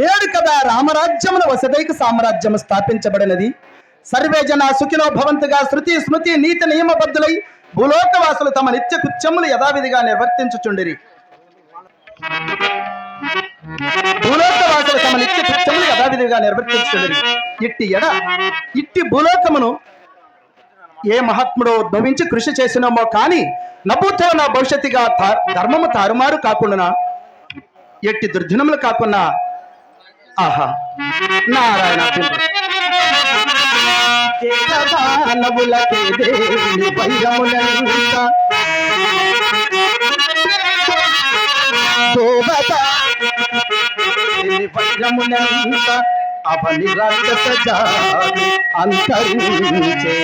నేడు కదా రామరాజ్యమున వసదైక సామ్రాజ్యము స్థాపించబడినది. సర్వే జన సుఖినో భవంతుగా శృతి స్మృతి నీతి నియమబద్ధులై భూలోకవాసులు తమ నిత్య కుత్యములు యథావిధిగా నిర్వర్తించుచుండిరి. భూలోకవాసులు తమ నిత్య కుత్యములు యథావిధిగా నిర్వర్తించుచుండిరి. ఇట్టి ఎడ ఇట్టి భూలోకమును ఏ మహాత్ముడో ఉద్భవించి కృషి చేసినామో కానీ నభూతో నా భవిష్యత్తుగా ధర్మము తారుమారు కాకుండా ఎట్టి దుర్దినములు కాకుండా ఆహా. నారాయణ దేవదానవులకే దేని వైరములంత. శోభతా అవని రాక్షస అంతరించే.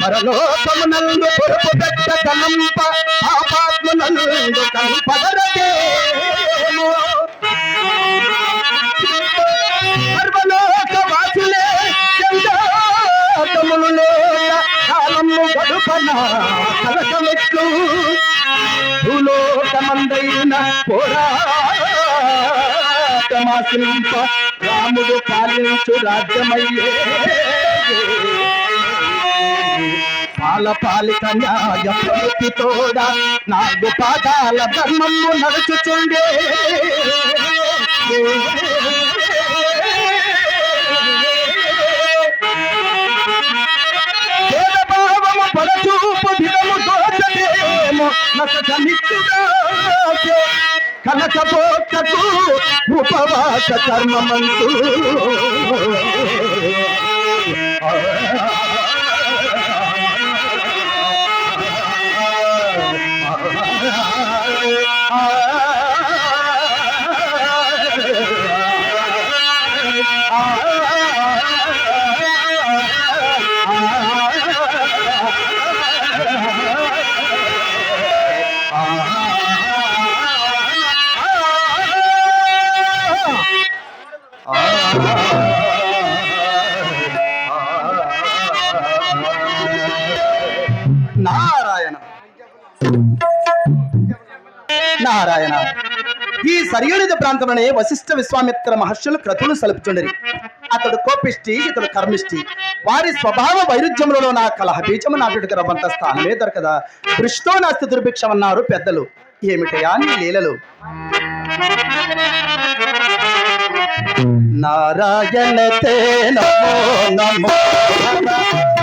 పరలోకమునందు పొరుపు గడ్డ కనంప పాపాత్మనందు కనుపదరదేమో కాలము గడుపన కలకమెట్లు భూలోకమందైన పోరాటమాసింప రాముడు పాలించు రాజ్యమయ్యే పాల పాలిత న్యాయ ప్రవృత్తి తోడ నాలుగు పాదాల ధర్మము నడుచుచుండే కనకపోతకు ఉపవాస కర్మమంతు నారాయణ. నారాయణ. ఈ సరియునిద ప్రాంతంలోనే వశిష్ఠ విశ్వామిత్ర మహర్షులు క్రతులు సలుపుచుండరి. అతడు కోపిష్టి ఇతడు కర్మిష్టి. వారి స్వభావ వైరుధ్యములలో నా కలహ బీజము నాటుడికి రవ్వంత స్థానమే దొరకదా. దృష్టితో నాస్తి దుర్భిక్షమన్నారు పెద్దలు. ఏమిటయా నీ లీలలు? నారాయణ నమో నమో.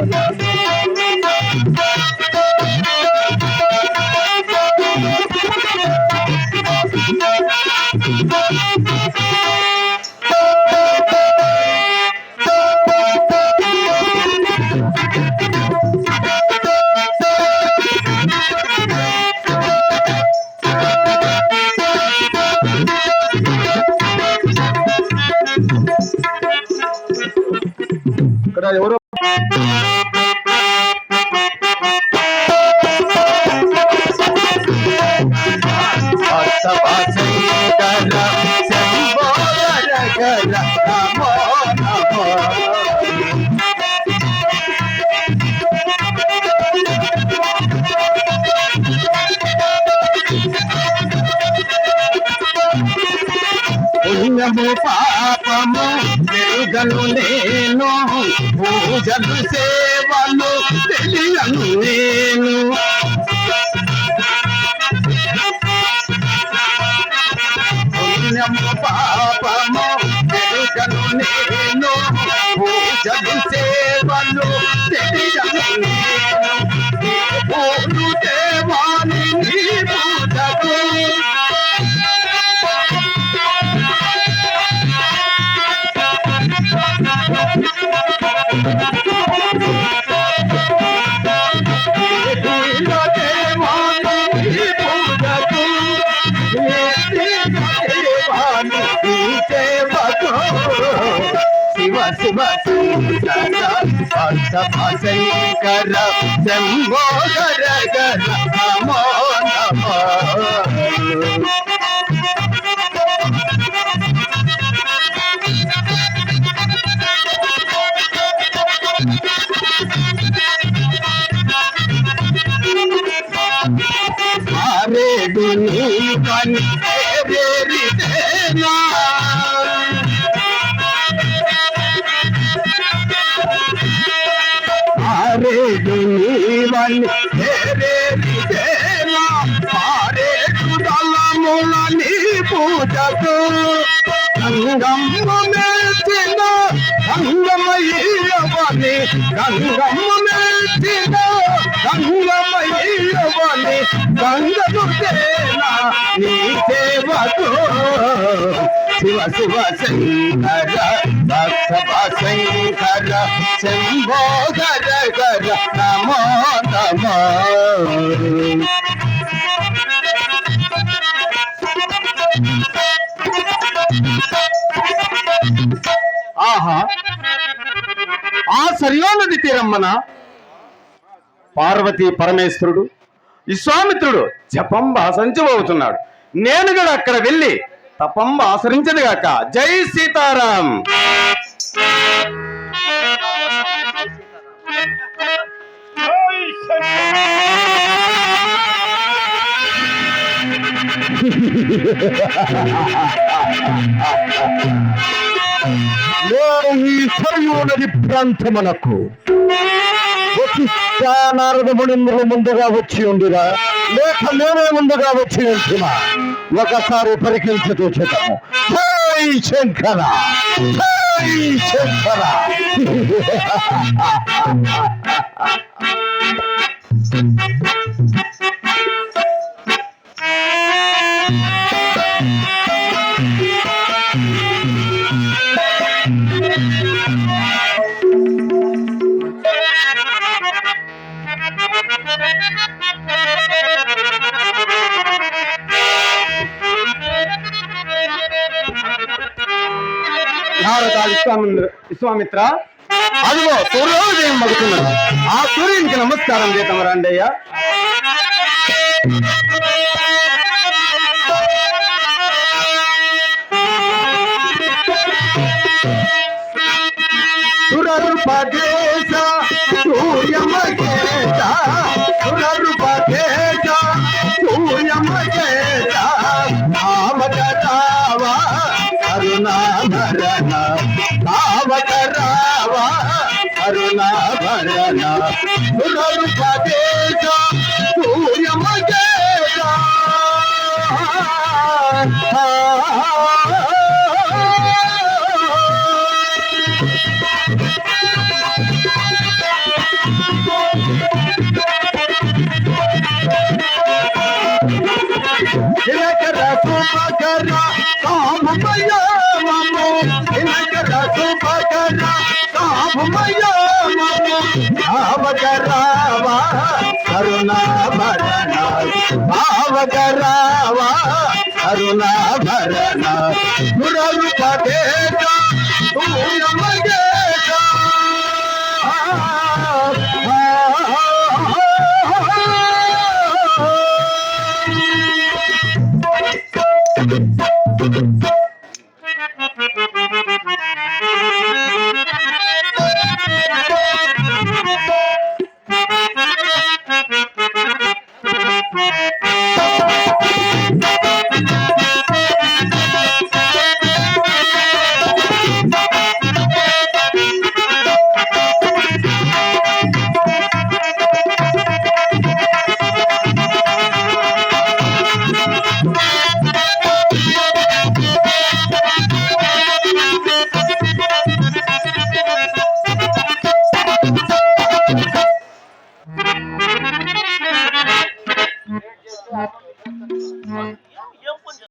Thank you. పాపము వెలుగను నేను పూజలు సేవలు తెలియను నేను. పుణ్యము పాపము వెలుగను నేను శివ శివ శంకర శంభోధర గర నమో నమ నీ కన్ను నీవని పేరేరితేనా పూజకు. గంగమ్మ మెచ్చిన గంగమయ్యవని గంగమ్మ తేనా నీ శివ శివ శంకర భక్త శంకర శంభో గర నమో నమో. ఆహా. ఆ సరియో తీరమ్మనా? పార్వతీ పరమేశ్వరుడు విశ్వామిత్రుడు జపంబ ఆసరించబోతున్నాడు నేను కూడా అక్కడ వెళ్ళి తపంబ ఆచరించదుగాక. జై సీతారాం. నేను ఈ సరియు నది ప్రాంతమునకు వచ్చి నారద మునిందులు ముందుగా వచ్చి ఉండిరా. లేక నేనే ముందుగా వచ్చి ఉంటున్నా. ఒకసారి పరికించుతూ చేద్దాము. జై శంకర! జై శంకర! Thank you. విశ్వామిత్ర అదిగో సూర్యోదయం మగుతున్నది. ఆ సూర్యునికి నమస్కారం చేద్దాం రండయ్య సురరుపదేశ సూర్యమగేశ కరుణాభరణ భావకరావా కరుణాభరణ సురరుపదేశ సూర్యమగేశ దినకర సుభకర కామమయ మము ఉమ్మయ్యో భావక రావా కరుణాభరణ భావక రావా కరుణాభరణ పురరుపదేశ ఉమ్మయ్యో